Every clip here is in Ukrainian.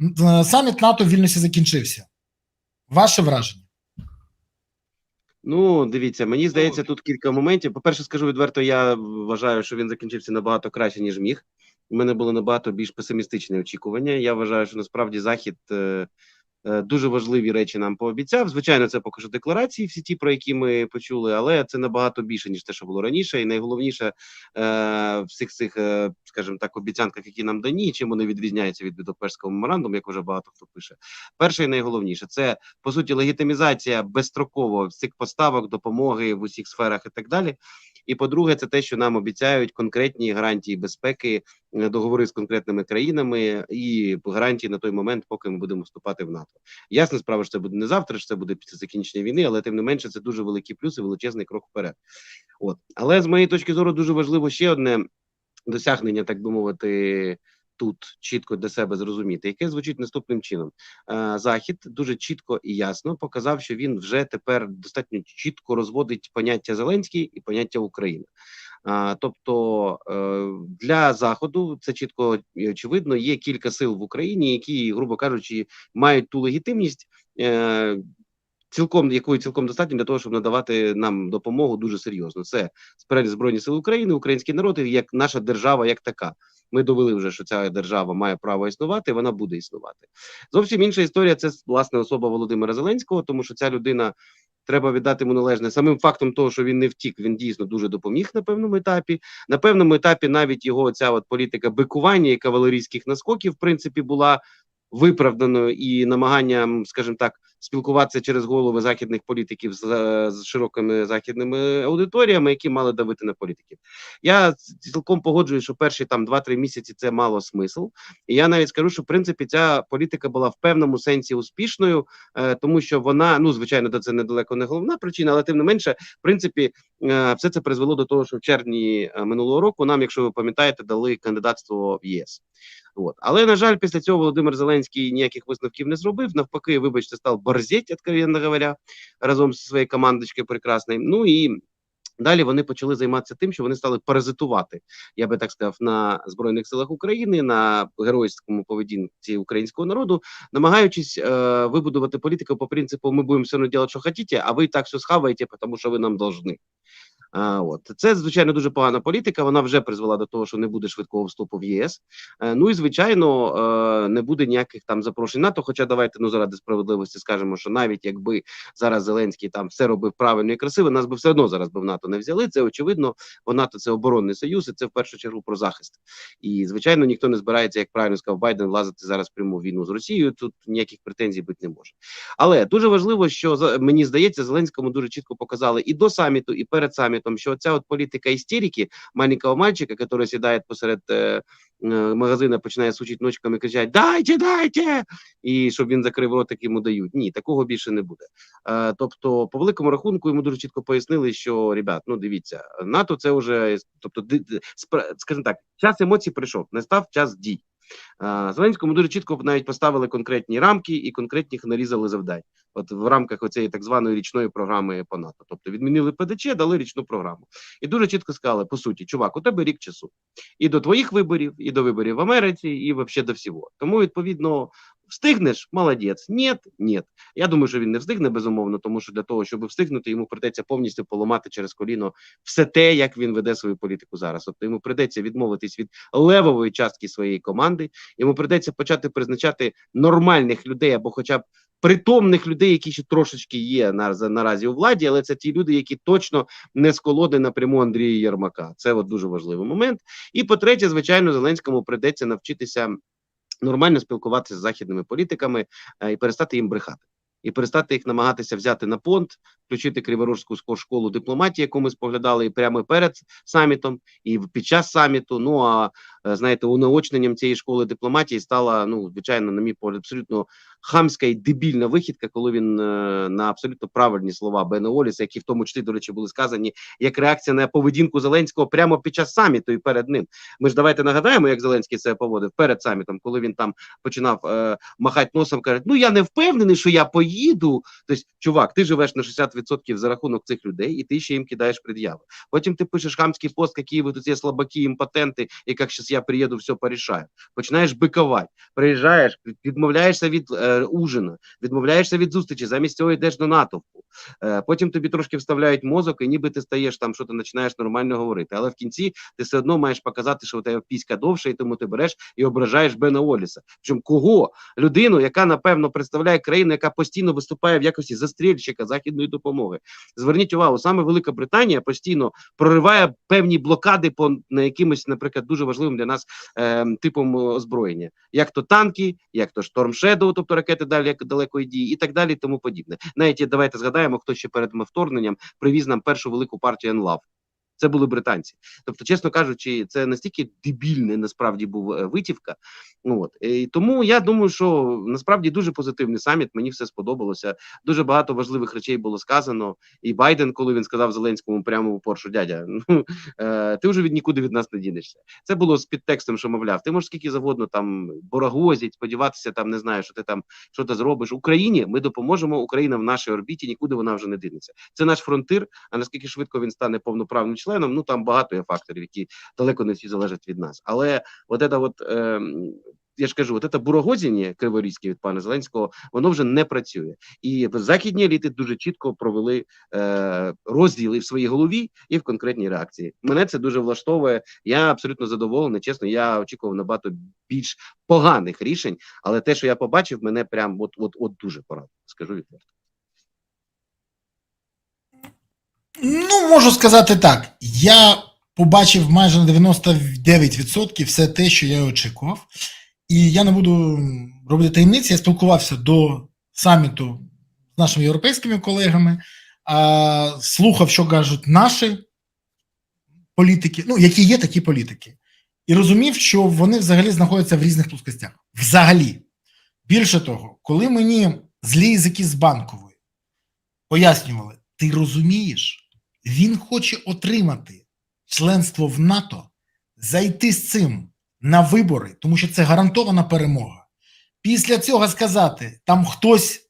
Е, Саміт НАТО в Вільнюсі закінчився. Ваше враження? Ну, дивіться, мені здається, тут кілька моментів. По-перше, скажу відверто, я вважаю, що він закінчився набагато краще, ніж міг. У мене було набагато більш песимістичне очікування. Я вважаю, що насправді Захід е, дуже важливі речі нам пообіцяв. Звичайно, це поки що декларації, всі ті, про які ми почули, але це набагато більше, ніж те, що було раніше. І найголовніше е, в всіх цих, е, скажімо так, обіцянках, які нам дані, чим вони відрізняються від Будапештського меморандуму, як вже багато хто пише. Перше і найголовніше це по суті легітимізація безстроково всіх поставок, допомоги в усіх сферах і так далі. І по-друге, це те, що нам обіцяють конкретні гарантії безпеки, е, договори з конкретними країнами і гарантії на той момент, поки ми будемо вступати в НАТО. Ясна справа, що це буде не завтра, що це буде після закінчення війни, але тим не менше це дуже великий плюс і величезний крок вперед. От але з моєї точки зору дуже важливо ще одне досягнення, так би мовити. Тут чітко для себе зрозуміти, яке звучить наступним чином. Е, Захід дуже чітко і ясно показав, що він вже тепер достатньо чітко розводить поняття Зеленський і поняття Україна. А, тобто е, для заходу це чітко очевидно. Є кілька сил в Україні, які, грубо кажучи, мають ту легітимність. Е, Цілком якої цілком достатньо для того, щоб надавати нам допомогу дуже серйозно. Це спереді збройні сили України, український народ і як наша держава, як така. Ми довели вже, що ця держава має право існувати, вона буде існувати. Зовсім інша історія. Це власне особа Володимира Зеленського, тому що ця людина треба віддати йому належне самим фактом того, що він не втік, він дійсно дуже допоміг на певному етапі. На певному етапі навіть його ця от політика бикування і кавалерійських наскоків, в принципі, була виправданою і намаганням, скажімо так, спілкуватися через голови західних політиків з, з широкими західними аудиторіями, які мали давити на політиків. Я цілком погоджуюсь, що перші там 2-3 місяці це мало смисл. І я навіть скажу, що в принципі ця політика була в певному сенсі успішною, е, тому що вона, ну звичайно, це недалеко не головна причина, але тим не менше, в принципі, е, все це призвело до того, що в червні е, минулого року нам, якщо ви пам'ятаєте, дали кандидатство в ЄС. От. Але на жаль, після цього Володимир Зеленський ніяких висновків не зробив. Навпаки, вибачте, став борзеть, откровенно говоря, разом зі своєю командочкою прекрасною. Ну і Далі вони почали займатися тим, що вони стали паразитувати, я би так сказав, на збройних силах України, на геройському поведінці українського народу, намагаючись е, вибудувати політику по принципу: ми будемо все одно робити, що хочете, а ви так все схаваєте, тому що ви нам должны. А, от це звичайно дуже погана політика. Вона вже призвела до того, що не буде швидкого вступу в ЄС. Е, ну і звичайно, е, не буде ніяких там запрошень НАТО. Хоча давайте ну заради справедливості скажемо, що навіть якби зараз Зеленський там все робив правильно і красиво, нас би все одно зараз би в НАТО не взяли. Це очевидно, бо НАТО це оборонний союз, і це в першу чергу про захист. І звичайно, ніхто не збирається, як правильно сказав Байден, влазити зараз пряму війну з Росією. Тут ніяких претензій бути не може. Але дуже важливо, що мені здається, Зеленському дуже чітко показали і до саміту, і перед самітом, що ця от політика істерики маленького мальчика, який сідає посеред е, магазина, починає сучити ночками кричать Дайте, дайте! І щоб він закрив ротик, йому дають. Ні, такого більше не буде. Е, тобто, по великому рахунку, йому дуже чітко пояснили, що ребят, ну дивіться, НАТО це вже тобто, скажімо так, час емоцій прийшов, настав час дій. Е, Зеленському дуже чітко навіть поставили конкретні рамки і конкретних нарізали завдань. От в рамках оцієї так званої річної програми по НАТО. Тобто відмінили ПДЧ, дали річну програму. І дуже чітко сказали: по суті, чувак, у тебе рік часу. І до твоїх виборів, і до виборів в Америці, і взагалі до всього. Тому, відповідно, встигнеш, молодець. Ні, ні. Я думаю, що він не встигне безумовно, тому що для того, щоб встигнути, йому придеться повністю поламати через коліно все те, як він веде свою політику зараз. Тобто йому придеться відмовитись від левової частки своєї команди. Йому придеться почати призначати нормальних людей або, хоча б притомних людей, які ще трошечки є на, наразі у владі, але це ті люди, які точно не з колоди напряму Андрія Єрмака. Це от дуже важливий момент. І по-третє, звичайно, Зеленському придеться навчитися нормально спілкуватися з західними політиками е, і перестати їм брехати. І перестати їх намагатися взяти на понт, включити Криворожську ско- школу дипломатії, яку ми споглядали і прямо перед самітом, і під час саміту. Ну а е, знаєте, унаочненням цієї школи дипломатії стала ну звичайно, на мій погляд, абсолютно хамська і дебільна вихідка, коли він е, на абсолютно правильні слова Бена Оліса, які в тому числі, до речі, були сказані як реакція на поведінку Зеленського прямо під час саміту і перед ним. Ми ж давайте нагадаємо, як Зеленський себе поводив перед самітом, коли він там починав е, махати носом, каже: Ну я не впевнений, що я поїду. Тобто, чувак, ти живеш на 60% 50% за рахунок цих людей, і ти ще їм кидаєш пред'яви. Потім ти пишеш хамський пост, які ви тут є слабаки, імпотенти, і як зараз я приїду, все порішаю. Починаєш биковати, приїжджаєш, відмовляєшся від е, ужина, відмовляєшся від зустрічі, замість цього йдеш до натовпу. Е, потім тобі трошки вставляють мозок, і ніби ти стаєш там, що ти починаєш нормально говорити. Але в кінці ти все одно маєш показати, що у тебе піська довша, і тому ти береш і ображаєш Бена Оліса. Причому кого? Людину, яка напевно представляє країну, яка постійно виступає в якості застрільщика західної допомоги. Зверніть увагу, саме Велика Британія постійно прориває певні блокади по на якимось, наприклад, дуже важливим для нас е, типом озброєння, як то танки, як то Shadow, тобто ракети далі далекої дії, і так далі, і тому подібне. Навіть давайте згадаємо, хто ще перед вторгненням привіз нам першу велику партію НЛАВ. Це були британці. Тобто, чесно кажучи, це настільки дебільне насправді був е, витівка. Ну, от і тому я думаю, що насправді дуже позитивний саміт. Мені все сподобалося. Дуже багато важливих речей було сказано. І Байден, коли він сказав Зеленському прямо у поршу, дядя, ну е, ти вже від нікуди від нас не дінешся. Це було з підтекстом, що мовляв, ти можеш скільки завгодно там борогозять, сподіватися, там не знаю, що ти там що ти зробиш. Україні ми допоможемо. Україна в нашій орбіті, нікуди вона вже не дінеться. Це наш фронтир. А наскільки швидко він стане повноправним членом? Ну там багато є факторів, які далеко не всі залежать від нас. Але от це от. Е, я ж кажу, от це бурогодзіння криворізьке від пана Зеленського, воно вже не працює. І західні еліти дуже чітко провели е, розділи в своїй голові і в конкретній реакції. Мене це дуже влаштовує. Я абсолютно задоволений. Чесно, я очікував набагато більш поганих рішень, але те, що я побачив, мене прям от от, от дуже порадило. Скажу відверто. Ну, можу сказати так. Я побачив майже на 99% все те, що я очікував. І я не буду робити таємниці. Я спілкувався до саміту з нашими європейськими колегами, слухав, що кажуть наші політики, ну, які є такі політики, і розумів, що вони взагалі знаходяться в різних плоскостях. Взагалі. Більше того, коли мені злі язики з банкової пояснювали, ти розумієш, він хоче отримати членство в НАТО, зайти з цим на вибори, тому що це гарантована перемога. Після цього сказати: там хтось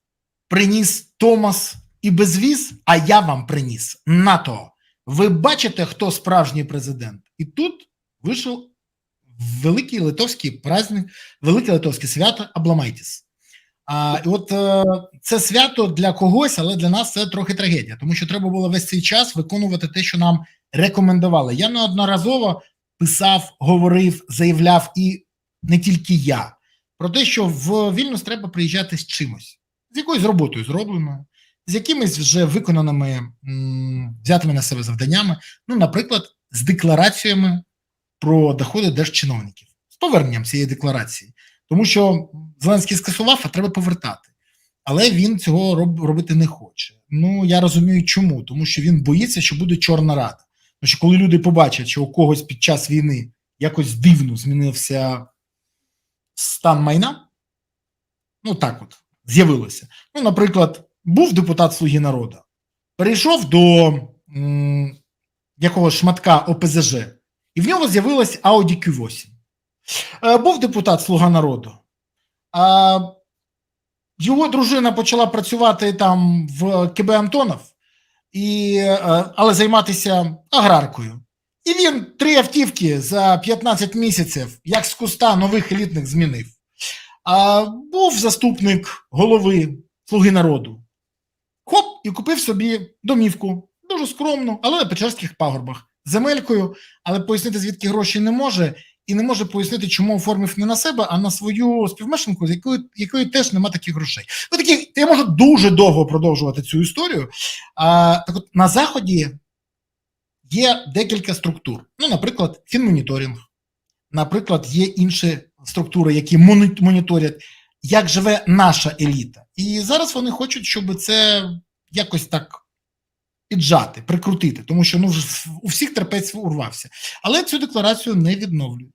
приніс Томас і безвіз, а я вам приніс НАТО. Ви бачите, хто справжній президент? І тут вийшов великий литовський праздник, велике литовське свято Абламайтіс. А, от е, це свято для когось, але для нас це трохи трагедія, тому що треба було весь цей час виконувати те, що нам рекомендували. Я неодноразово писав, говорив, заявляв, і не тільки я, про те, що в Вільнюс треба приїжджати з чимось, з якоюсь роботою зробленою, з якимись вже виконаними м, взятими на себе завданнями, ну, наприклад, з деклараціями про доходи держчиновників, з поверненням цієї декларації. Тому що Зеленський скасував, а треба повертати. Але він цього роб, робити не хоче. Ну я розумію, чому, тому що він боїться, що буде чорна рада. Тому що коли люди побачать, що у когось під час війни якось дивно змінився стан майна, ну так от з'явилося. Ну, наприклад, був депутат Слуги народу, перейшов до якогось шматка ОПЗЖ, і в нього з'явилась Audi Q8. Е, був депутат Слуга народу. Його дружина почала працювати там в КБ Антонов, і, е, але займатися аграркою. І він три автівки за 15 місяців, як з куста нових елітних змінив. А був заступник голови Слуги народу. Хоп, і купив собі домівку. Дуже скромну, але на Печерських пагорбах, земелькою, але пояснити, звідки гроші не може, і не може пояснити, чому оформив не на себе, а на свою співмешканку, з якої, якої теж нема таких грошей. Ну, такі, я можу дуже довго продовжувати цю історію. А, так от на Заході є декілька структур. Ну, наприклад, фінмоніторинг, наприклад, є інші структури, які моні- моніторять, як живе наша еліта. І зараз вони хочуть, щоб це якось так піджати, прикрутити, тому що ну, у всіх терпець урвався. Але цю декларацію не відновлюють.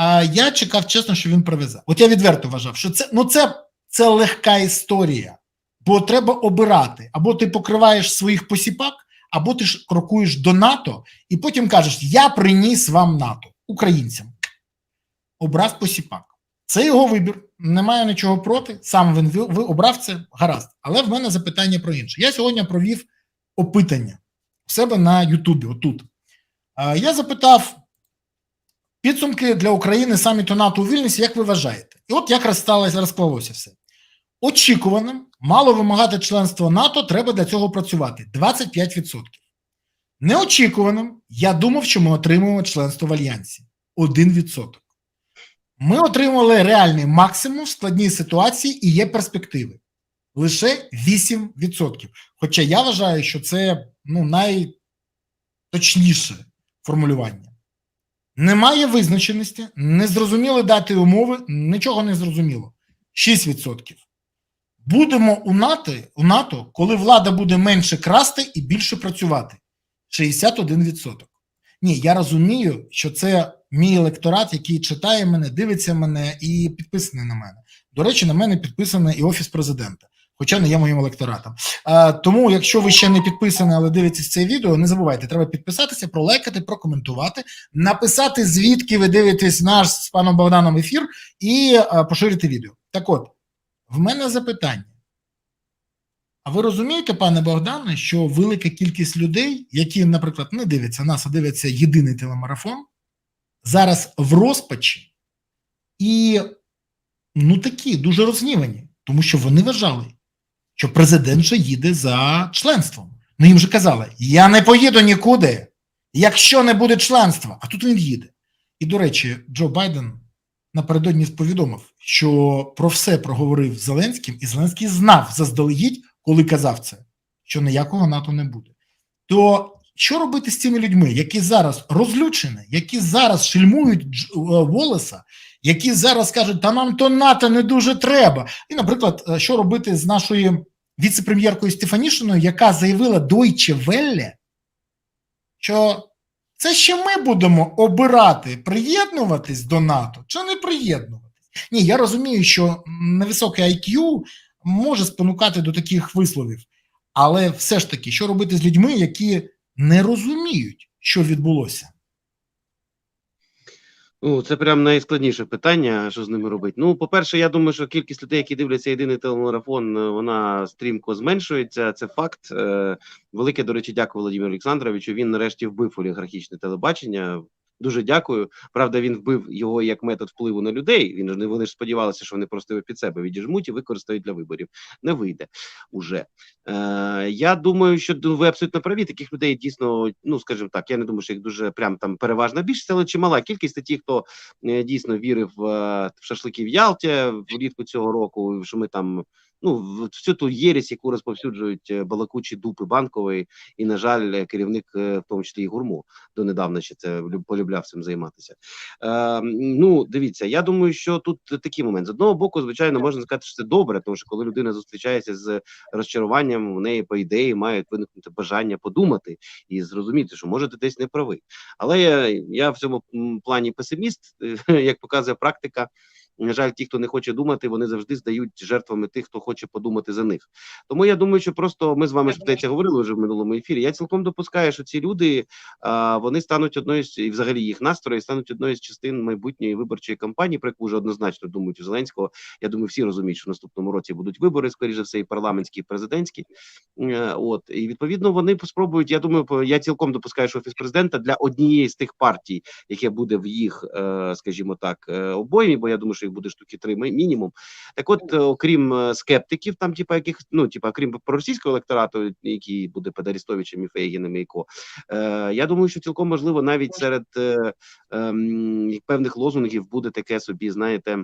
А я чекав чесно, що він привезе. От я відверто вважав, що це ну це, це легка історія, бо треба обирати або ти покриваєш своїх посіпак, або ти ж крокуєш до НАТО, і потім кажеш: Я приніс вам НАТО українцям. Обрав посіпак. Це його вибір. Немає нічого проти. Сам він ви, обрав це гаразд. Але в мене запитання про інше. Я сьогодні провів опитання у себе на Ютубі. Отут. Я запитав підсумки для України саміту НАТО у Вільнюсі, як ви вважаєте? І от якраз сталося, розклалося все. Очікуваним мало вимагати членство НАТО, треба для цього працювати 25%. Неочікуваним, я думав, що ми отримуємо членство в Альянсі 1%. Ми отримали реальний максимум в складній ситуації і є перспективи. Лише 8%. Хоча я вважаю, що це ну, найточніше формулювання. Немає визначеності, не зрозуміли дати умови, нічого не зрозуміло. 6%. Будемо у НАТО, у НАТО, коли влада буде менше красти і більше працювати. 61%. Ні, я розумію, що це мій електорат, який читає мене, дивиться мене і підписаний на мене. До речі, на мене підписаний і офіс президента, хоча не є моїм електоратом. А, тому, якщо ви ще не підписані, але дивитесь це відео, не забувайте, треба підписатися, пролайкати, прокоментувати, написати, звідки ви дивитесь наш з паном Богданом ефір, і а, поширити відео. Так от, в мене запитання. А ви розумієте, пане Богдане, що велика кількість людей, які, наприклад, не дивляться нас, а дивляться єдиний телемарафон, зараз в розпачі і ну такі дуже розгнівані, тому що вони вважали, що президент же їде за членством. Ну їм же казали: я не поїду нікуди, якщо не буде членства. А тут він їде. І до речі, Джо Байден напередодні повідомив, що про все проговорив Зеленським, і Зеленський знав заздалегідь, коли казав це, що ніякого НАТО не буде. То що робити з цими людьми, які зараз розлючені, які зараз шельмують е, Волеса, які зараз кажуть, та нам то НАТО не дуже треба. І, наприклад, е, що робити з нашою віце-прем'єркою Стефанішиною, яка заявила Deutsche Welle, що це ще ми будемо обирати, приєднуватись до НАТО чи не приєднуватись. Ні, я розумію, що невисокий IQ може спонукати до таких висловів, але все ж таки, що робити з людьми, які не розуміють, що відбулося? Ну, це прям найскладніше питання, що з ними робити. Ну, по-перше, я думаю, що кількість людей, які дивляться єдиний телемарафон, е, вона стрімко зменшується. Це факт. Е, Велике, до речі, дякую Володимиру Олександровичу. Він нарешті вбив олігархічне телебачення. Дуже дякую. Правда, він вбив його як метод впливу на людей. Він ж не вони ж сподівалися, що вони просто його під себе відіжмуть і використають для виборів. Не вийде уже. Е, я думаю, що ви абсолютно праві. Таких людей дійсно, ну скажімо так, я не думаю, що їх дуже прям там переважна більшість, але чимала кількість ті, хто е, дійсно вірив е, в шашлики в Ялті влітку цього року, що ми там. Ну, всю ту єрість, яку розповсюджують е, балакучі дупи банкової, і, на жаль, е, керівник, е, в тому числі і гурму, донедавна ще це люб- полюбляв цим займатися. Е, ну, дивіться, я думаю, що тут такий момент. З одного боку, звичайно, можна сказати, що це добре, тому що коли людина зустрічається з розчаруванням, в неї, по ідеї, мають виникнути бажання подумати і зрозуміти, що може ти десь не правий. Але я, я в цьому плані песиміст, як показує практика. На жаль, ті, хто не хоче думати, вони завжди здають жертвами тих, хто хоче подумати за них. Тому я думаю, що просто ми з вами ж здається, говорили вже в минулому ефірі. Я цілком допускаю, що ці люди а, вони стануть одною з і взагалі їх настрої стануть одною з частин майбутньої виборчої кампанії, про яку вже однозначно думають у Зеленського. Я думаю, всі розуміють, що в наступному році будуть вибори, скоріше все, і парламентські, і президентські. Е, От і відповідно вони спробують. Я думаю, я цілком допускаю, що офіс президента для однієї з тих партій, яке буде в їх, е, скажімо так, е, обоймі, бо я думаю, що їх буде штуки три ми- мінімум. Так, от, е, окрім е, скептиків, там, типа яких, ну типа, крім проросійського електорату, який буде під Арістовичем і Фейгіним і ко, е, я думаю, що цілком можливо навіть серед е, ем, певних лозунгів буде таке собі, знаєте,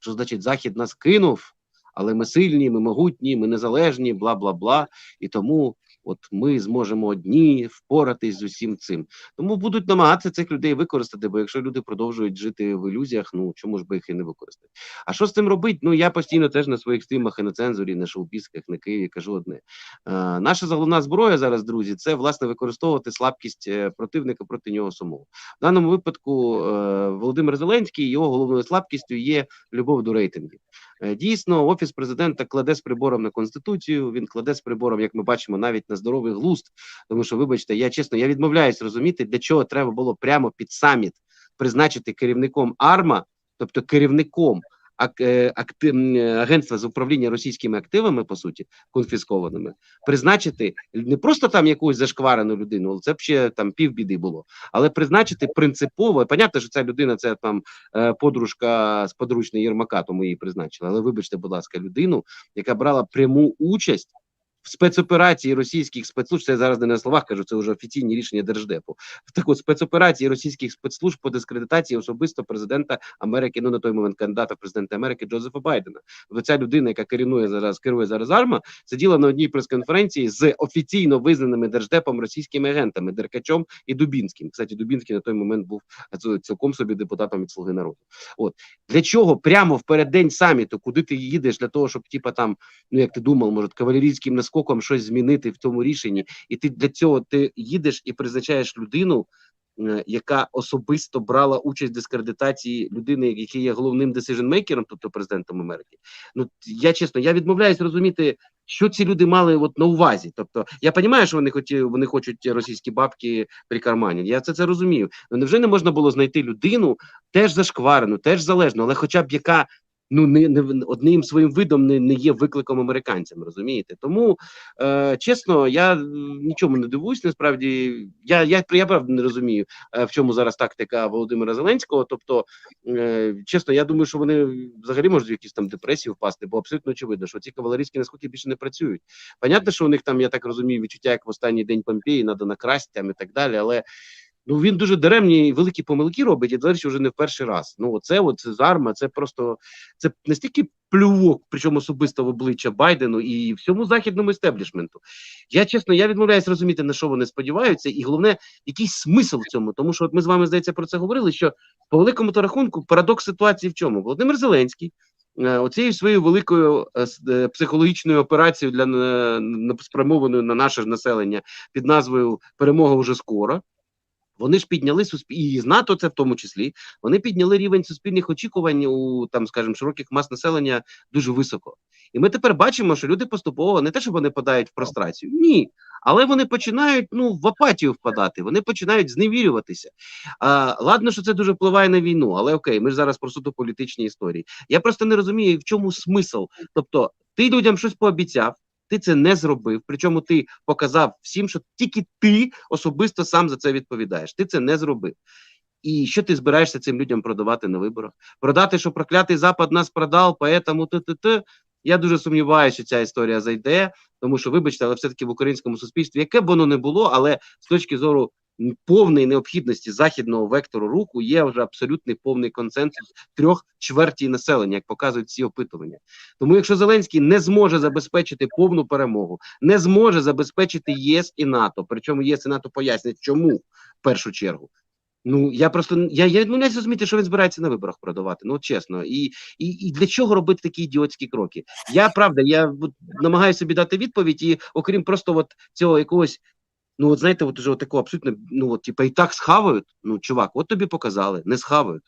що значить Захід нас кинув. Але ми сильні, ми могутні, ми незалежні, бла бла бла. І тому от ми зможемо одні впоратись з усім цим. Тому будуть намагатися цих людей використати. Бо якщо люди продовжують жити в ілюзіях, ну чому ж би їх і не використати? А що з цим робити? Ну я постійно теж на своїх стрімах і на цензурі, на шоу-бісках, на Києві кажу одне: е, наша головна зброя зараз, друзі, це власне використовувати слабкість е, противника проти нього самого. В даному випадку е, Володимир Зеленський його головною слабкістю є любов до рейтингів. Е, Дійсно, офіс президента кладе з прибором на конституцію. Він кладе з прибором, як ми бачимо, навіть на здоровий глузд. Тому що, вибачте, я чесно, я відмовляюсь розуміти, для чого треба було прямо під саміт призначити керівником АРМА тобто керівником е, акти- м, е, агентства з управління російськими активами, по суті, конфіскованими, призначити не просто там якусь зашкварену людину, але це б ще там півбіди було, але призначити принципово. Понятно, що ця людина це там е, подружка з подручної Єрмака, тому її призначили. Але вибачте, будь ласка, людину, яка брала пряму участь. В спецоперації російських спецслужб, це я зараз не на словах кажу, це вже офіційні рішення держдепу. В таку спецоперації російських спецслужб по дискредитації особисто президента Америки, ну на той момент кандидата в президенти Америки Джозефа Байдена. Тобто ця людина, яка керує зараз, керує зараз арма, сиділа на одній прес-конференції з офіційно визнаними держдепом російськими агентами Деркачом і Дубінським. Кстати, Дубінський на той момент був цілком собі депутатом від Слуги народу. От для чого прямо в переддень саміту, куди ти їдеш для того, щоб типа там, ну як ти думав, може кавалерійським наскоком щось змінити в тому рішенні, і ти для цього ти їдеш і призначаєш людину. е, Яка особисто брала участь в дискредитації людини, який є головним decision-мейкером, тобто президентом Америки. Ну я чесно, я відмовляюсь розуміти, що ці люди мали от на увазі. Тобто, я розумію, що вони хоті, вони хочуть російські бабки при кармані. Я це це розумію. Ну невже не можна було знайти людину теж зашкварену, теж залежну, але хоча б яка ну не, не одним своїм видом не, не є викликом американцям, розумієте? Тому е, чесно, я нічому не дивуюсь. Насправді, я я, я правда не розумію, е, в чому зараз тактика Володимира Зеленського. Тобто, е, чесно, я думаю, що вони взагалі можуть в якісь там депресії впасти, бо абсолютно очевидно, що ці кавалерійські наскоки більше не працюють. Понятно, що у них там, я так розумію, відчуття, як в останній день Помпеї, треба накрасть там і так далі, але. Ну він дуже даремні великі помилки робить, і до речі, вже не в перший раз. Ну, оце от з арма, це просто це настільки плювок, причому особисто в обличчя Байдену і всьому західному естеблішменту. Я чесно, я відмовляюсь розуміти, на що вони сподіваються, і головне, якийсь смисл в цьому. Тому що от ми з вами здається про це говорили. Що по великому то рахунку парадокс ситуації в чому? Володимир Зеленський. е, Оцією своєю великою е, е, психологічною операцією для спрямованою на наше населення під назвою Перемога вже скоро. Вони ж підняли суспіль... і з НАТО, це в тому числі. Вони підняли рівень суспільних очікувань у там, скажімо, широких мас населення дуже високо. І ми тепер бачимо, що люди поступово не те, що вони подають в прострацію, ні, але вони починають ну в апатію впадати. Вони починають зневірюватися. А, ладно, що це дуже впливає на війну, але окей, ми ж зараз про суто політичні історії. Я просто не розумію, в чому смисл. Тобто, ти людям щось пообіцяв. Ти це не зробив, причому ти показав всім, що тільки ти особисто сам за це відповідаєш. Ти це не зробив. І що ти збираєшся цим людям продавати на виборах? Продати, що проклятий Запад нас продав, поэтому т-т-т. Я дуже сумніваюся, що ця історія зайде, тому що, вибачте, але все-таки в українському суспільстві, яке б воно не було, але з точки зору повної необхідності західного вектору руху є вже абсолютний повний консенсус трьох чвертій населення, як показують всі опитування. Тому, якщо Зеленський не зможе забезпечити повну перемогу, не зможе забезпечити ЄС і НАТО, причому ЄС і НАТО пояснять, чому в першу чергу. Ну я просто я, я відмовляюся розуміти, що він збирається на виборах продавати. Ну чесно, і, і, і для чого робити такі ідіотські кроки? Я правда, я намагаюся собі дати відповідь, і окрім просто от цього якогось. Ну, от знаєте, от уже от такого абсолютно, ну от типа і так схавають. Ну, чувак, от тобі показали, не схавають.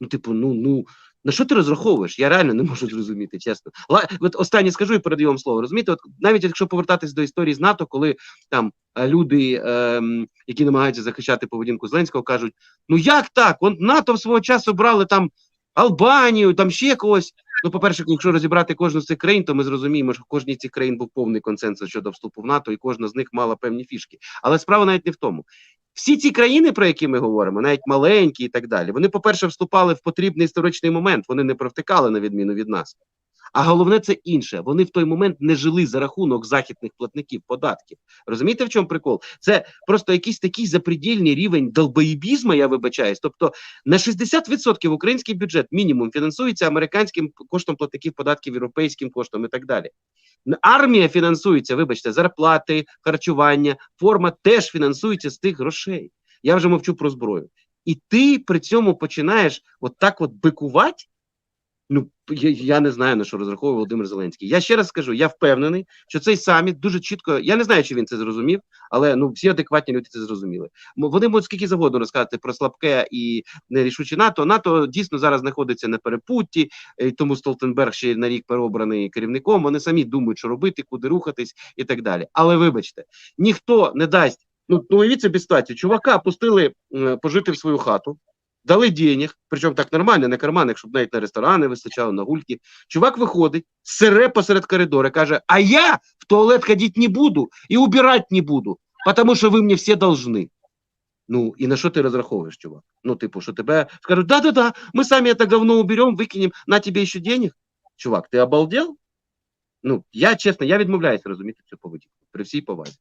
Ну, типу, ну ну на що ти розраховуєш? Я реально не можу зрозуміти, чесно. Ла, от останнє скажу і передаю вам слово. Розумієте, от навіть якщо повертатись до історії з НАТО, коли там е, люди, ем, які намагаються захищати поведінку Зеленського, кажуть: ну як так? Он НАТО свого часу брали там Албанію, там ще когось. Ну, по-перше, якщо розібрати кожну з цих країн, то ми зрозуміємо, що кожній з цих країн був повний консенсус щодо вступу в НАТО, і кожна з них мала певні фішки. Але справа навіть не в тому. Всі ці країни, про які ми говоримо, навіть маленькі і так далі, вони, по-перше, вступали в потрібний історичний момент, вони не провтикали на відміну від нас. А головне це інше. Вони в той момент не жили за рахунок західних платників податків. Розумієте, в чому прикол? Це просто якийсь такий запредельний рівень долбоєбізму, я вибачаюсь. Тобто на 60% український бюджет мінімум фінансується американським коштом платників податків, європейським коштом і так далі. Армія фінансується, вибачте, зарплати, харчування, форма теж фінансується з тих грошей. Я вже мовчу про зброю. І ти при цьому починаєш от так от бикувати. Ну, я, я не знаю на що розраховує Володимир Зеленський. Я ще раз скажу: я впевнений, що цей саміт дуже чітко. Я не знаю, чи він це зрозумів, але ну всі адекватні люди це зрозуміли. Вони можуть скільки завгодно розказати про слабке і нерішуче НАТО. НАТО дійсно зараз знаходиться на перепутті, і тому Столтенберг ще на рік переобраний керівником. Вони самі думають, що робити, куди рухатись і так далі. Але вибачте, ніхто не дасть. Ну, ну уявіть собі ситуацію. Чувака пустили е, пожити в свою хату дали денег, причому так нормально, не карманних, щоб навіть на ресторани вистачало, на гульки. Чувак виходить, сере посеред коридора, каже: А я в туалет ходити не буду і убирати не буду, тому що ви мені всі должны. Ну, і на що ти розраховуєш, чувак? Ну, типу, що тебе скажуть, да-да-да, ми самі це говно уберемо, викинемо, на тебе ще денег. Чувак, ти обалдел? Ну, я чесно, я відмовляюся розуміти цю поведінку при всій повазі.